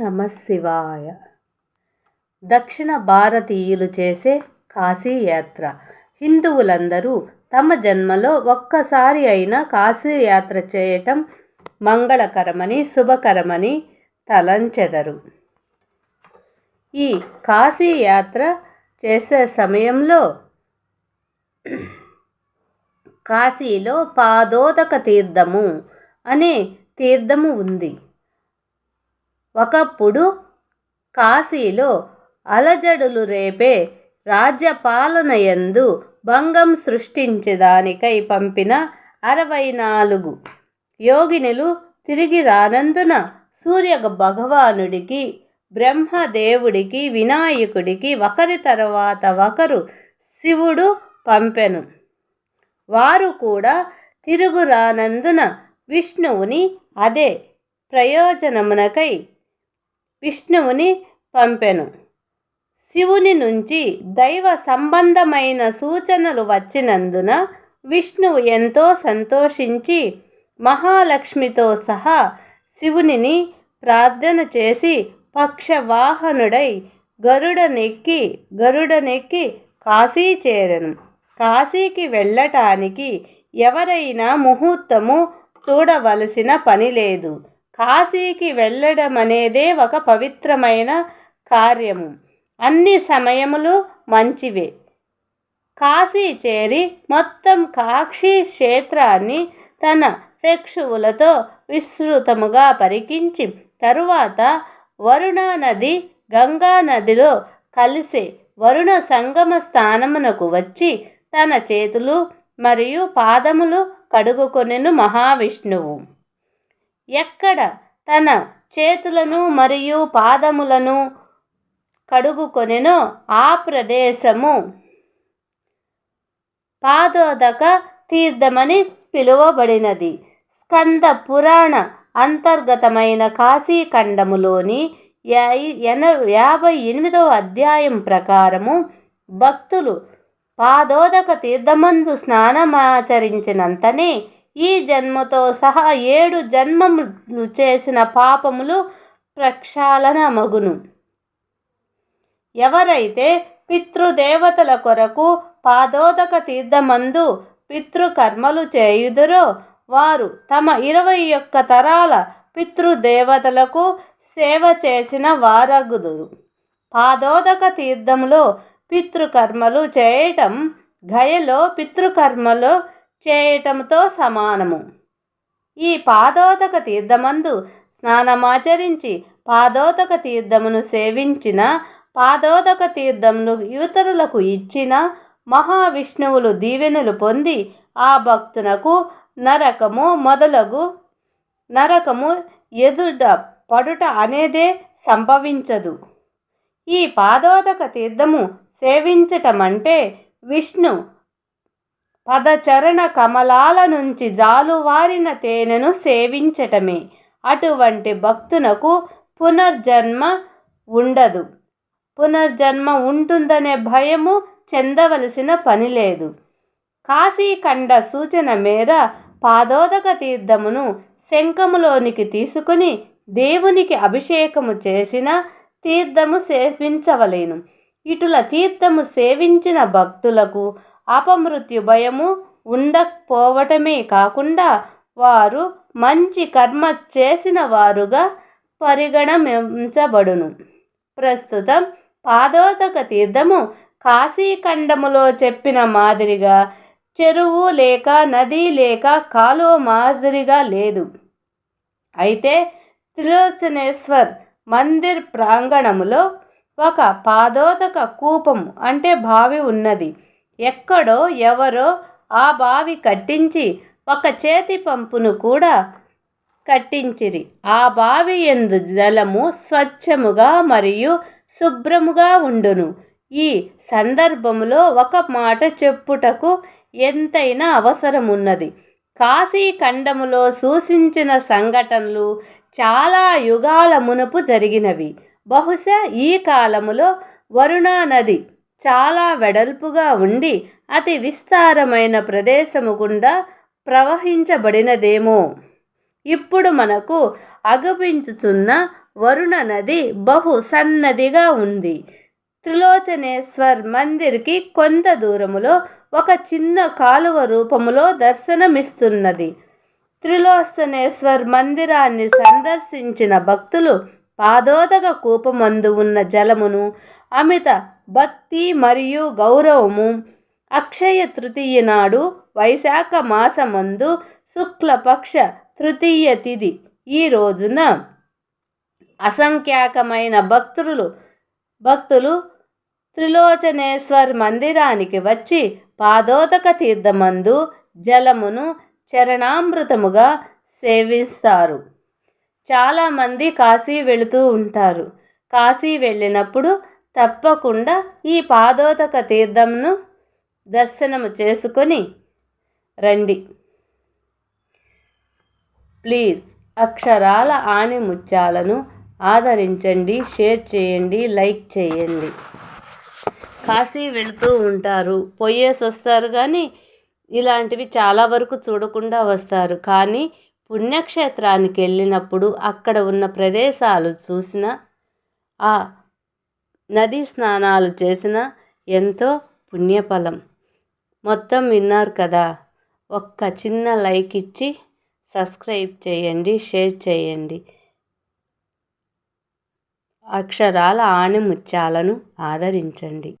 నమ శివాయ. దక్షిణ భారతీయులు చేసే కాశీయాత్ర హిందువులందరూ తమ జన్మలో ఒక్కసారి అయినా కాశీయాత్ర చేయటం మంగళకరమని శుభకరమని తలంచెదరు. ఈ కాశీయాత్ర చేసే సమయంలో కాశీలో పాదోదక తీర్థము అనే తీర్థము ఉంది. ఒకప్పుడు కాశీలో అలజడులు రేపే రాజ్యపాలనయందు భంగం సృష్టించేదానికై పంపిన అరవై నాలుగు యోగినులు తిరిగి రానందున సూర్య భగవానుడికి బ్రహ్మదేవుడికి వినాయకుడికి ఒకరి తర్వాత ఒకరు శివుడు పంపెను. వారు కూడా తిరుగు రానందున విష్ణువుని అదే ప్రయోజనమునకై విష్ణువుని పంపెను. శివుని నుంచి దైవ సంబంధమైన సూచనలు వచ్చినందున విష్ణువు ఎంతో సంతోషించి మహాలక్ష్మితో సహా శివునిని ప్రార్థన చేసి పక్షవాహనుడై గరుడనెక్కి గరుడనెక్కి కాశీ చేరను. కాశీకి వెళ్ళటానికి ఎవరైనా ముహూర్తము చూడవలసిన పని లేదు. కాశీకి వెళ్ళడం అనేదే ఒక పవిత్రమైన కార్యము. అన్ని సమయములు మంచివే. కాశీ చేరి మొత్తం కాక్షీ క్షేత్రాన్ని తన చక్షువులతో విస్తృతముగా పరికించి తరువాత వరుణ నది గంగా నదిలో కలిసే వరుణ సంగమ స్థానమునకు వచ్చి తన చేతులు మరియు పాదములు కడుగుకొనెను మహావిష్ణువు. ఎక్కడ తన చేతులను మరియు పాదములను కడుగుకొనెనో ఆ ప్రదేశము. పాదోదక తీర్థమని పిలువబడినది. స్కంద పురాణ అంతర్గతమైన కాశీఖండములోని ఎన యాభై ఎనిమిదవ అధ్యాయం ప్రకారము భక్తులు పాదోదక తీర్థమందు స్నానమాచరించినంతనే ఈ జన్మతో సహా ఏడు జన్మములు చేసిన పాపములు ప్రక్షాళన మగును. ఎవరైతే పితృదేవతల కొరకు పాదోదక తీర్థమందు పితృకర్మలు చేయుదురో వారు తమ ఇరవై ఒక్క తరాల పితృదేవతలకు సేవ చేసిన వారగుదురు. పాదోదక తీర్థములో పితృకర్మలు చేయటం గయలో పితృకర్మలు చేయటంతో సమానము. ఈ పాదోదక తీర్థమందు స్నానమాచరించి పాదోదక తీర్థమును సేవించిన పాదోదక తీర్థమును ఇతరులకు ఇచ్చిన మహావిష్ణువులు దీవెనలు పొంది ఆ భక్తునకు నరకము మొదలగు నరకము ఎదుట పడుట అనేదే సంభవించదు. ఈ పాదోదక తీర్థము సేవించటమంటే విష్ణు పదచరణ కమలాల నుంచి జాలువారిన తేనెను సేవించటమే. అటువంటి భక్తునకు పునర్జన్మ ఉండదు. పునర్జన్మ ఉంటుందనే భయము చెందవలసిన పని లేదు. కాశీఖండ సూచన మేర పాదోదక తీర్థమును శంఖములోనికి తీసుకుని దేవునికి అభిషేకము చేసిన తీర్థము సేవించవలేను ఇటుల తీర్థము సేవించిన భక్తులకు అపమృత్యు భయము ఉండకపోవటమే కాకుండా వారు మంచి కర్మ చేసిన వారుగా పరిగణించబడును. ప్రస్తుతం పాదోదక తీర్థము కాశీఖండములో చెప్పిన మాదిరిగా చెరువు లేక నది లేక కాలువ మాదిరిగా లేదు. అయితే త్రిలోచనేశ్వర్ మందిర్ ప్రాంగణములో ఒక పాదోదక కూపం అంటే బావి ఉన్నది. ఎక్కడో ఎవరో ఆ బావి కట్టించి ఒక చేతి పంపును కూడా కట్టించిరి. ఆ బావి ఎందు జలము స్వచ్ఛముగా మరియు శుభ్రముగా ఉండును. ఈ సందర్భములో ఒక మాట చెప్పుటకు ఎంతైనా అవసరమున్నది. కాశీఖండములో సూచించిన సంఘటనలు చాలా యుగాల మునుపు జరిగినవి. బహుశా ఈ కాలములో వరుణా నది చాలా వెడల్పుగా ఉండి అతి విస్తారమైన ప్రదేశము గుండా ప్రవహించబడినదేమో. ఇప్పుడు మనకు అగుపించుచున్న వరుణ నది బహు సన్నదిగా ఉంది. త్రిలోచనేశ్వర్ మందిర్కి కొంత దూరములో ఒక చిన్న కాలువ రూపములో దర్శనమిస్తున్నది. త్రిలోచనేశ్వర్ మందిరాన్ని సందర్శించిన భక్తులు పాదోదక కూపమందు ఉన్న జలమును అమిత భక్తి మరియు గౌరవము. అక్షయ తృతీయ నాడు వైశాఖ మాసమందు శుక్లపక్ష తృతీయ తిథి ఈ రోజున అసంఖ్యాకమైన భక్తులు భక్తులు త్రిలోచనేశ్వర్ మందిరానికి వచ్చి పాదోదక తీర్థమందు జలమును చరణామృతముగా సేవిస్తారు. చాలామంది కాశీ వెళుతూ ఉంటారు. కాశీ వెళ్ళినప్పుడు తప్పకుండా ఈ పాదోదక తీర్థంను దర్శనము చేసుకొని రండి. ప్లీజ్ అక్షరాల ఆణిముత్యాలను ఆదరించండి షేర్ చేయండి లైక్ చేయండి. కాశీ వెళుతూ ఉంటారు. పోయేసి వస్తారు కానీ ఇలాంటివి చాలా వరకు చూడకుండా వస్తారు. కానీ పుణ్యక్షేత్రానికి వెళ్ళినప్పుడు అక్కడ ఉన్న ప్రదేశాలు చూసిన ఆ నదీ స్నానాలు చేసిన ఎంతో పుణ్యఫలం. మొత్తం విన్నారు కదా. ఒక్క చిన్న లైక్ ఇచ్చి సబ్స్క్రైబ్ చేయండి షేర్ చేయండి. అక్షరాల ఆణిముత్యాలను ఆదరించండి.